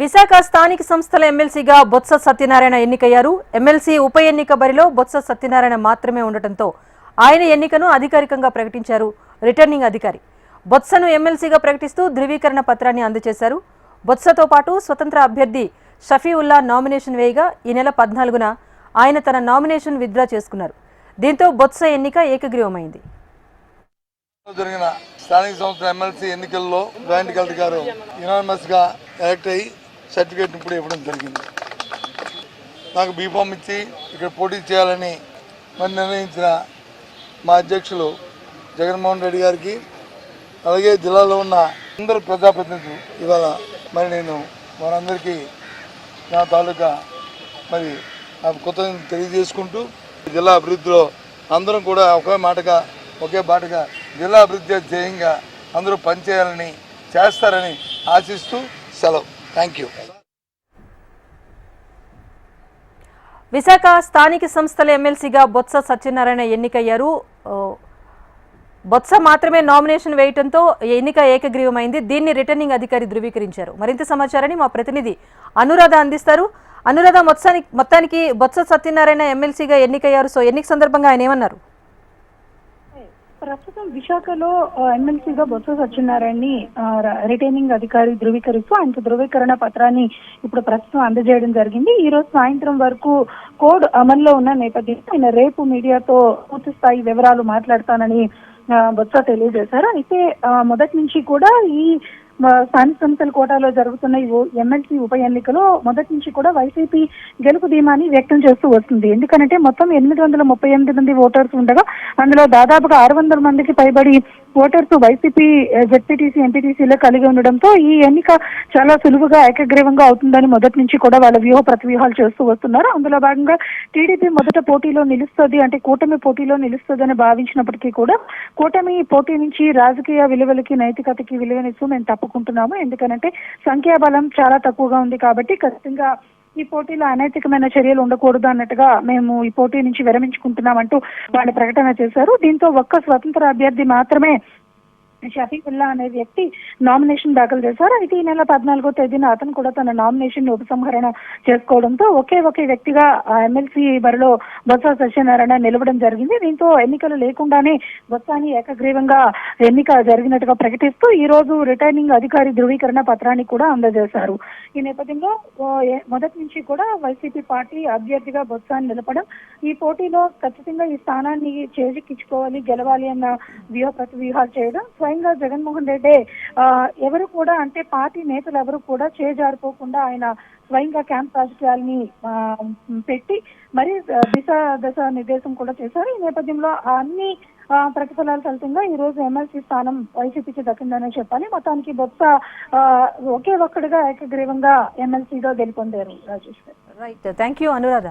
విశాఖ స్థానిక సంస్థల ఎమ్మెల్సీగా బొత్స సత్యనారాయణ ఎన్నికయ్యారు. ఎమ్మెల్సీ ఉప ఎన్నిక బరిలో బొత్స సత్యనారాయణ మాత్రమే ఉండటంతో ఆయన ఎన్నికను అధికారికంగా ప్రకటించారు. రిటర్నింగ్ అధికారి బొత్సను ఎమ్మెల్సీగా ప్రకటిస్తూ ధృవీకరణ పత్రాన్ని అందజేశారు. బొత్సతో పాటు స్వతంత్ర అభ్యర్థి షఫీవుల్లా నామినేషన్ వేయగా ఈ నెల పద్నాలుగున ఆయన తన నామినేషన్ విత్డ్రా చేసుకున్నారు. దీంతో బొత్స ఎన్నిక ఏకగ్రీవమైంది. జరిగిన స్థానిక సంస్థల ఎమ్మెల్సీ ఎన్నికల్లో జాయింట్ కలెక్టర్ గారు యునానిమస్గా ఎలక్ట్ అయ్యి సర్టిఫికేట్ ఇప్పుడు ఇవ్వడం జరిగింది. నాకు బీఫామ్ ఇచ్చి ఇక్కడ పోటీ చేయాలని మరి నిర్ణయించిన మా అధ్యక్షులు జగన్మోహన్ రెడ్డి గారికి అలాగే జిల్లాలో ఉన్న అందరు ప్రజాప్రతినిధులు ఇవాళ మరి నేను వారందరికీ నా తాలూకా మరి నా కొత్త తెలియజేసుకుంటూ జిల్లా అభివృద్ధిలో అందరం కూడా ఒకే మాటగా ఒకే బాటగా జిల్లా అభివృద్ధి ధ్యేయంగా అందరూ పనిచేయాలని చేస్తారని ఆశిస్తూ సెలవు. థ్యాంక్ యూ విశాఖ స్థానిక సంస్థల ఎమ్మెల్సీగా బొత్స సత్యనారాయణ ఎన్నికయ్యారు. బొత్స మాత్రమే నామినేషన్ వేయటంతో ఎన్నిక ఏకగ్రీవమైంది. దీన్ని రిటర్నింగ్ అధికారి ధృవీకరించారు. మరింత సమాచారాన్ని మా ప్రతినిధి అనురాధ అందిస్తారు. అనురాధ మొత్తానికి మొత్తానికి బొత్స సత్యనారాయణ ఎమ్మెల్సీగా ఎన్నికయ్యారు. సో ఎన్నిక సందర్భంగా ఆయన ఏమన్నారు? ప్రస్తుతం విశాఖలో ఎమ్మెల్సీగా బొత్స సత్యనారాయణని రిటైనింగ్ అధికారి ధృవీకరిస్తూ ఆయనకు ధృవీకరణ పత్రాన్ని ఇప్పుడు ప్రస్తుతం అందజేయడం జరిగింది. ఈ రోజు సాయంత్రం వరకు కోడ్ అమల్లో ఉన్న నేపథ్యంలో ఆయన రేపు మీడియాతో పూర్తి స్థాయి వివరాలు మాట్లాడతానని బొత్స తెలియజేశారు. అయితే మొదటి నుంచి కూడా ఈ స్థానిక సంస్థల కోటాలో జరుగుతున్న ఈ ఎమ్మెల్సీ ఉప ఎన్నికలో మొదటి నుంచి కూడా వైసీపీ గెలుపు ధీమాని వ్యక్తం చేస్తూ వస్తుంది. ఎందుకంటే మొత్తం ఎనిమిది వందల ముప్పై ఎనిమిది మంది ఓటర్స్ ఉండగా అందులో దాదాపుగా ఆరు వందల మందికి పైబడి ఓటర్స్ వైసీపీ జెడ్పీటీసీ ఎంపీటీసీలో కలిగి ఉండడంతో ఈ ఎన్నిక చాలా సులువుగా ఏకగ్రీవంగా అవుతుందని మొదటి నుంచి కూడా వాళ్ళ వ్యూహ ప్రతివ్యూహాలు చేస్తూ వస్తున్నారు. అందులో భాగంగా టీడీపీ మొదట పోటీలో నిలుస్తుంది అంటే కూటమి పోటీలో నిలుస్తుందని భావించినప్పటికీ కూడా కూటమి పోటీ నుంచి రాజకీయ విలువలకి నైతికతకి విలువనిస్తూ మేము తప్పుకుంటున్నాము. ఎందుకనంటే సంఖ్యాబలం చాలా తక్కువగా ఉంది కాబట్టి ఖచ్చితంగా ఈ పోటీలో అనైతికమైన చర్యలు ఉండకూడదు అన్నట్టుగా మేము ఈ పోటీ నుంచి విరమించుకుంటున్నామంటూ వాళ్ళు ప్రకటన చేశారు. దీంతో ఒక్క స్వతంత్ర అభ్యర్థి మాత్రమే షఫీకుల్లా అనే వ్యక్తి నామినేషన్ దాఖలు చేశారు. అయితే ఈ నెల పద్నాలుగో తేదీన అతను కూడా తన నామినేషన్ ఉపసంహరణ చేసుకోవడంతో ఒకే ఒకే వ్యక్తిగా ఎమ్మెల్సీ బరిలో బొత్స సత్యనారాయణ నిలవడం జరిగింది. దీంతో ఎన్నికలు లేకుండానే బొత్సాని ఏకగ్రీవంగా ఎన్నిక జరిగినట్టుగా ప్రకటిస్తూ ఈ రోజు రిటర్నింగ్ అధికారి ధృవీకరణ పత్రాన్ని కూడా అందజేశారు. ఈ నేపథ్యంలో మొదటి నుంచి కూడా వైసీపీ పార్టీ అభ్యర్థిగా బొత్సాన్ని నిలపడం ఈ పోటీలో ఖచ్చితంగా ఈ స్థానాన్ని చేజిక్కించుకోవాలి గెలవాలి అన్న వ్యూహ ప్రతి వ్యూహాలు చేయడం స్వయంగా జగన్మోహన్ రెడ్డి ఎవరు కూడా అంటే పార్టీ నేతలు ఎవరు కూడా చేజారిపోకుండా ఆయన స్వయంగా క్యాంప్ రాజకీయాలని పెట్టి మరి దిశ దశ నిర్దేశం కూడా చేశారు. ఈ నేపథ్యంలో అన్ని ప్రతిఫలాల ఫలితంగా ఈ రోజు ఎమ్మెల్సీ స్థానం వైసీపీకి దక్కిందనే చెప్పాలి. మొత్తానికి బొత్స ఒకే ఒక్కడిగా ఏకగ్రీవంగా ఎమ్మెల్సీగా గెలుపొందారు Rajesh right thank you Anuradha